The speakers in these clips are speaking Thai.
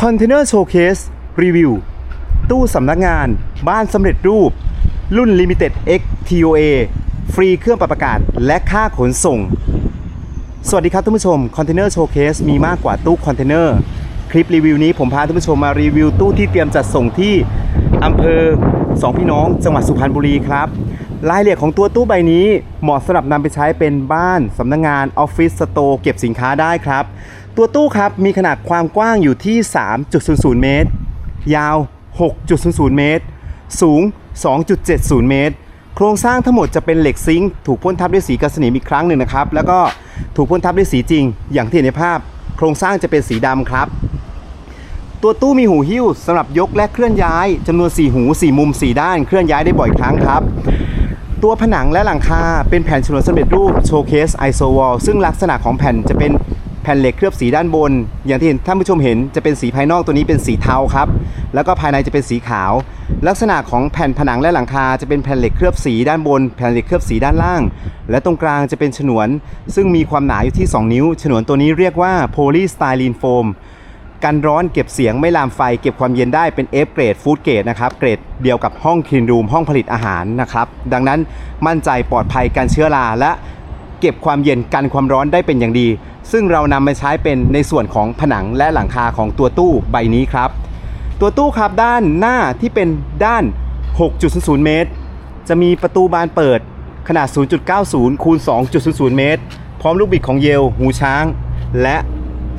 คอนเทนเนอร์โชว์เคสรีวิวตู้สำนักงาน บ้านสำเร็จรูป รุ่น Limited X TOA ฟรีเครื่องปรับอากาศ และค่าขนส่ง สวัสดีครับท่านผู้ชมคอนเทนเนอร์โชว์เคสมีมากกว่าตู้คอนเทนเนอร์ คลิปรีวิวนี้ผมพาท่านผู้ชมมารีวิวตู้ที่เตรียมจัดส่งที่ อำเภอสองพี่น้องจังหวัดสุพรรณบุรีครับ รายละเอียดของตัวตู้ใบนี้เหมาะสำหรับนำไปใช้เป็นบ้านสำนักงานออฟฟิศสโตร์เก็บสินค้าได้ครับ ตัวตู้ครับมีขนาดความกว้างอยู่ที่ 3.00 เมตร ยาว 6.00 เมตร สูง 2.70 เมตร โครงสร้างทั้งหมดจะเป็นเหล็กซิงค์ถูกพ่นทับด้วยสีกระสนิมอีกครั้งหนึ่งนะครับ แล้วก็ถูกพ่นทับด้วยสีจริง อย่างที่เห็นในภาพ โครงสร้างจะเป็นสีดำครับ ตัวตู้มีหูหิ้วสำหรับยกและเคลื่อนย้ายจำนวน 4 หู 4 มุม 4 ด้านเคลื่อนย้ายได้บ่อยครั้งครับ ตัวผนังและหลังคาเป็นแผ่นฉนวนสำเร็จรูปโชว์เคสไอโซวอลซึ่งลักษณะของแผ่นจะเป็นแผ่นเหล็กเคลือบสีด้านบน อย่างที่เห็นท่านผู้ชมเห็นจะเป็นสีภายนอกตัวนี้เป็นสีเทาครับ แล้วก็ภายในจะเป็นสีขาว ลักษณะของแผ่นผนังและหลังคาจะเป็นแผ่นเหล็กเคลือบสีด้านบน แผ่นเหล็กเคลือบสีด้านล่าง และตรงกลางจะเป็นฉนวน ซึ่งมีความหนาอยู่ที่ 2 นิ้ว ฉนวนตัวนี้เรียกว่าโพลีสไตรีนโฟม กันร้อนเก็บเสียงไม่ลามไฟ เก็บความเย็นได้เป็น F เกรดฟู้ดเกรดนะครับเกรดเดียวกับห้องคลีนรูมห้องผลิตอาหารนะครับดังนั้นมั่นใจปลอดภัยกันเชื้อราและเก็บความเย็นกันความร้อนได้เป็นอย่างดี ซึ่งเรานำมาใช้เป็นในส่วนของผนังและหลังคาของตัวตู้ใบนี้ครับ ตัวตู้ครับด้านหน้าที่เป็นด้าน 6.00 เมตร จะมีประตูบานเปิดขนาด 0.90 คูณ 2.00 เมตร พร้อมลูกบิดของเยล หูช้าง และ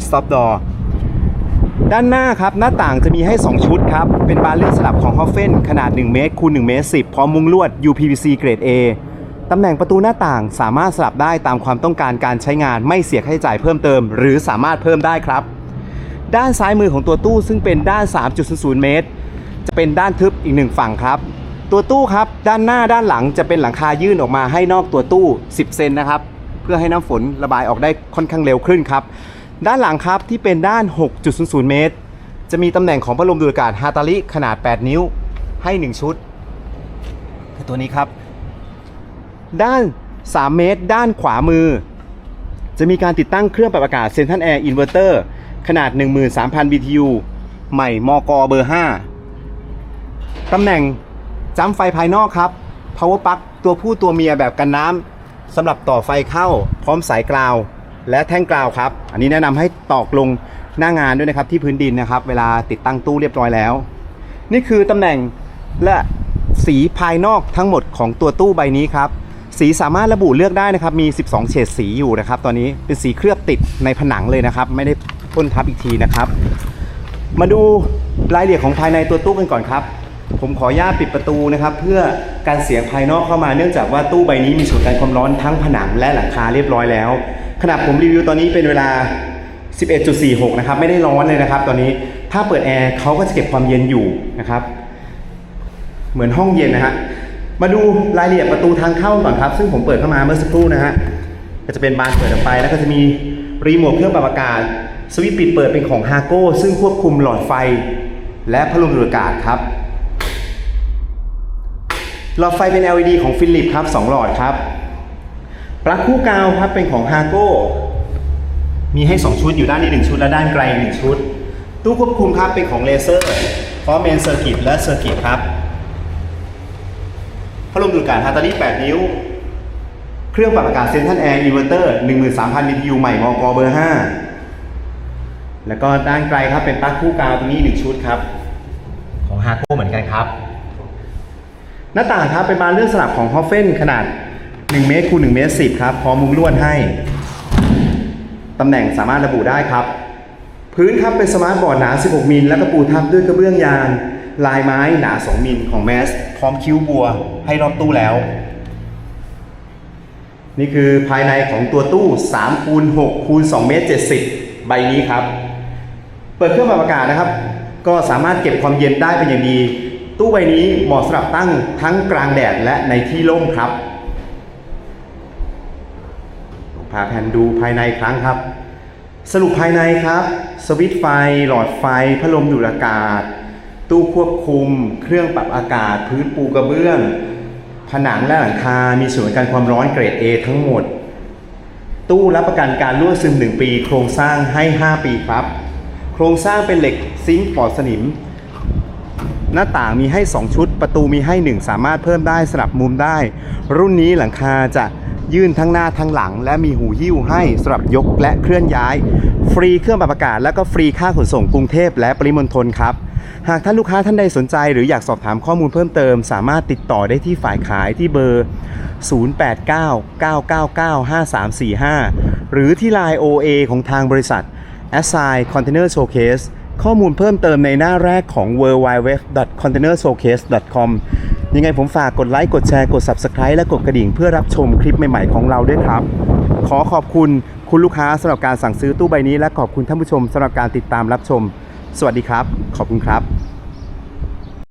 stop door ด้ ด้านหน้าครับหน้าต่างจะมีให้ 2 ชุดครับ เป็นบานเลื่อนสลับของ h o f f e n ขนาด 1 เมตรคูณ1เมตร10 พร้อมมุ้งลวด UPVC เกรด A ตำแหน่งประตูหน้าต่างสามารถสลับได้ตามความต้องการการใช้งานไม่เสียค่าใช้จ่ายเพิ่มเติม หรือสามารถเพิ่มได้ครับ ด้านซ้ายมือของตัวตู้ซึ่งเป็นด้าน 3.00 เมตร จะเป็นด้านทึบอีกหนึ่งฝั่งครับ ตัวตู้ครับด้านหน้าด้านหลังจะเป็นหลังคายื่นออกมาให้นอกตัวตู้ 10 เซนนะครับเพื่อให้น้ำฝนระบายออกได้ค่อนข้างเร็วขึ้นครับ ด้านหลังครับที่เป็นด้าน 6.00 เมตร จะมีตำแหน่งของพัดลมดูดอากาศฮาตาลิขนาด 8 นิ้วให้ 1 ชุด คือตัวนี้ครับ ด้าน 3 เมตร ด้านขวามือ จะมีการติดตั้งเครื่องปรับอากาศเซนทันแอร์อินเวอร์เตอร์ขนาด 13,000 BTU ใหม่มกเบอร์ 5 ตำแหน่งจัมป์ไฟภายนอกครับ power plug ตัวผู้ตัวเมียแบบกันน้ำสำหรับต่อไฟเข้าพร้อมสายกราว และแท่งกราวครับ อันนี้แนะนำให้ตอกลงหน้างานด้วยนะครับที่พื้นดินนะครับ เวลาติดตั้งตู้เรียบร้อยแล้ว นี่คือตำแหน่งและสีภายนอกทั้งหมดของตัวตู้ใบนี้ครับ สีสามารถระบุเลือกได้นะครับ มี 12 เฉดสีอยู่นะครับ ตอนนี้เป็นสีเคลือบติดในผนังเลยนะครับ ไม่ได้พ่นทับอีกทีนะครับ มาดูรายละเอียดของภายในตัวตู้กันก่อนครับ ผมขออนุญาตปิดประตูนะครับ เพื่อการเสียงภายนอกเข้ามาเนื่องจากว่าตู้ใบนี้มีสูตรการความร้อนทั้งผนังและหลังคาเรียบร้อยแล้ว ขณะผมรีวิวตอนนี้เป็นเวลา 11.46 นะครับ ไม่ได้ร้อนเลยนะครับ ตอนนี้ถ้าเปิดแอร์เขาก็จะเก็บความเย็นอยู่นะครับ เหมือนห้องเย็นนะฮะมาดูรายละเอียดประตูทางเข้าก่อนครับ ซึ่งผมเปิดเข้ามาเมื่อสักครู่นะฮะก็จะเป็นบานเปิดออกไป แล้วก็จะมีรีโมทเครื่องปรับอากาศสวิตช์ปิดเปิดเป็นของฮาโก้ซึ่งควบคุมหลอดไฟ และพัดลมดูดอากาศครับหลอดไฟเป็น LED ของฟิลิปครับ 2 หลอดครับ ปลั๊กคู่กาวครับเป็นของฮาโก้มีให้ 2 ชุดอยู่ด้านนี้ 1 ชุด และด้านไกล 1 ชุด ตู้ควบคุมครับเป็นของเลเซอร์พร้อมเมนเซอร์กิตและเซอร์กิตครับพัดลมดูดอากาศฮาตาลี8 นิ้ว เครื่องปรับอากาศเซนทันแอร์อินเวอร์เตอร์13,000 BTU ใหม่มกเบอร์ 5 แล้วก็ด้านไกลครับเป็นปลั๊กคู่กาวตรงนี้ 1 ชุดครับ ของฮาโก้เหมือนกันครับ หน้าต่างครับเป็นบานเลื่อนสลับของฮอฟเฟนขนาด 1 เมตรคูณ1เมตร10 ครับพร้อมมุ้งลวดให้ ตำแหน่งสามารถระบุได้ครับ พื้นครับเป็นสมาร์ทบอร์ดหนา 16 มิล แล้วก็ปูทับด้วยกระเบื้องยาง ลายไม้หนา 2 มิลของแมส พร้อมคิ้วบัวให้รอบตู้แล้ว นี่คือภายในของตัวตู้3คูณ6คูณ2เมตร70 ใบนี้ครับ เปิดเครื่องปรับอากาศนะครับ ก็สามารถเก็บความเย็นได้เป็นอย่างดี ตู้ใบนี้เหมาะสำหรับตั้งทั้งกลางแดดและในที่ร่มครับ พาแผนดูภายในครั้งครับ สรุปภายในครับ สวิตช์ไฟ หลอดไฟ พัดลมดูดอากาศ ตู้ควบคุม เครื่องปรับอากาศ พื้นปูกระเบื้อง ผนังและหลังคา มีส่วนกันความร้อนเกรด A ทั้งหมด ตู้รับประกันการรั่วซึม 1 ปี โครงสร้างให้ 5 ปีครับ โครงสร้างเป็นเหล็กซิงค์ปลอดสนิมหน้าต่างมีให้ 2 ชุด ประตูมีให้ 1 สามารถเพิ่มได้สลับมุมได้ รุ่นนี้หลังคาจะ ยื่นทั้งหน้าทั้งหลัง และมีหูหิ้วให้สำหรับยกและเคลื่อนย้าย ฟรีเครื่องปรับอากาศ และก็ฟรีค่าขนส่งกรุงเทพและปริมณฑลครับ หากท่านลูกค้าท่านใดสนใจ หรืออยากสอบถามข้อมูลเพิ่มเติม สามารถติดต่อได้ที่ฝ่ายขายที่เบอร์ 0899995345 หรือที่ Line OA ของทางบริษัท Assign Container Showcase ข้อมูลเพิ่มเติมในหน้าแรกของ w w w c o n t a i n e r s h o w c a s e c o m ยังไงผมฝากกดไลค์ กดแชร์ กด Subscribe และกดกระดิ่งเพื่อรับชมคลิปใหม่ๆของเราด้วยครับ ขอขอบคุณคุณลูกค้าสำหรับการสั่งซื้อตู้ใบนี้ และขอบคุณท่านผู้ชมสำหรับการติดตามรับชม สวัสดีครับ ขอบคุณครับ